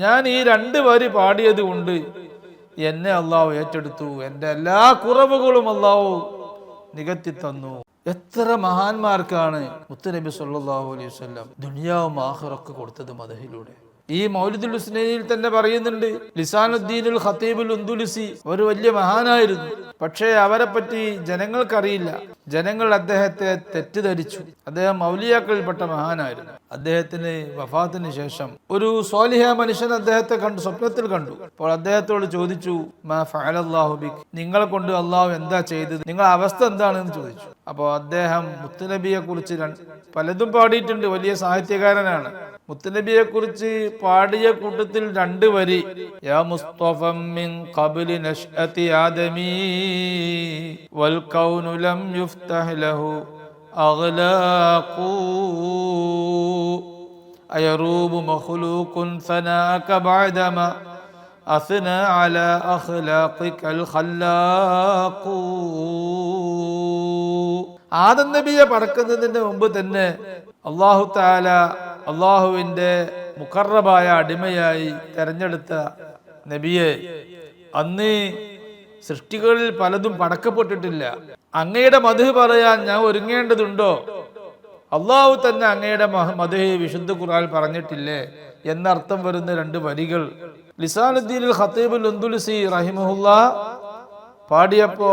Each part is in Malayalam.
ഞാൻ ഈ രണ്ട് വരി പാടിയത് കൊണ്ട് എന്നെ അള്ളാഹു ഏറ്റെടുത്തു. എന്റെ എല്ലാ കുറവുകളും അള്ളാഹു നികത്തി തന്നു. എത്ര മഹാന്മാർക്കാണ് മുത്തുനബി സല്ലാഹു അലൈഹി വസല്ലം ദുനിയാവും ആഖിറൊക്കെ കൊടുത്തത് മദഹിലൂടെ. ഈ മൗലിദുൽ ഹുസ്നയിൽ തന്നെ പറയുന്നുണ്ട് ലിസാനുദ്ദീനുൽ ഖത്തീബുൽ ഉന്ദുലിസി ഒരു വലിയ മഹാനായിരുന്നു. പക്ഷേ അവരെ പറ്റി ജനങ്ങൾക്കറിയില്ല. ജനങ്ങൾ അദ്ദേഹത്തെ തെറ്റിദ്ധരിച്ചു. അദ്ദേഹം മൗലിയാക്കളിൽപ്പെട്ട മഹാനായിരുന്നു. അദ്ദേഹത്തിന് വഫാത്തിന് ശേഷം ഒരു സ്വാലിഹ മനുഷ്യൻ അദ്ദേഹത്തെ കണ്ടു സ്വപ്നത്തിൽ കണ്ടു. അപ്പോൾ അദ്ദേഹത്തോട് ചോദിച്ചു മാ നിങ്ങളെ കൊണ്ട് അള്ളാഹു എന്താ ചെയ്തത്? നിങ്ങളുടെ അവസ്ഥ എന്താണെന്ന് ചോദിച്ചു. അപ്പോൾ അദ്ദേഹം മുത്തുനബിയെ കുറിച്ച് പലതും പാടിയിട്ടുണ്ട്. വലിയ സാഹിത്യകാരനാണ്. മുത്തനബിയെക്കുറിച്ച് പാടിയ കൂട്ടത്തിൽ രണ്ട് വരി. യാ മുസ്തഫം മിൻ ആദമി വൽ ലം ലഹു ബഅദമ ആദം നബിയെ പടക്കുന്നതിന്റെ മുമ്പ് തന്നെ അള്ളാഹു താല അള്ളാഹുവിന്റെ മുഖറബായ അടിമയായി തെരഞ്ഞെടുത്ത നബിയെ അന്ന് സൃഷ്ടികളിൽ പലതും പടക്കപ്പെട്ടിട്ടില്ല. അങ്ങയുടെ മധു പറയാൻ ഞാൻ ഒരുങ്ങേണ്ടതുണ്ടോ? അള്ളാഹു തന്നെ അങ്ങയുടെ മധു വിശുദ്ധ ഖുറാൻ പറഞ്ഞിട്ടില്ലേ? എന്നർത്ഥം വരുന്ന രണ്ട് വരികൾ. ലിസാനുദ്ദീൻ ഖത്തീബുൽ ഉന്ദുലിസി റഹിമഹുല്ല പാടിയപ്പോ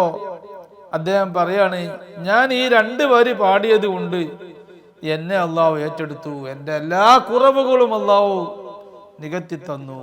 അദ്ദേഹം പറയാണ് ഞാൻ ഈ രണ്ട് വരി പാടിയത് കൊണ്ട് എന്നെ അള്ളാഹു ഏറ്റെടുത്തു. എന്റെ എല്ലാ കുറവുകളും അള്ളാഹു നികത്തി തന്നു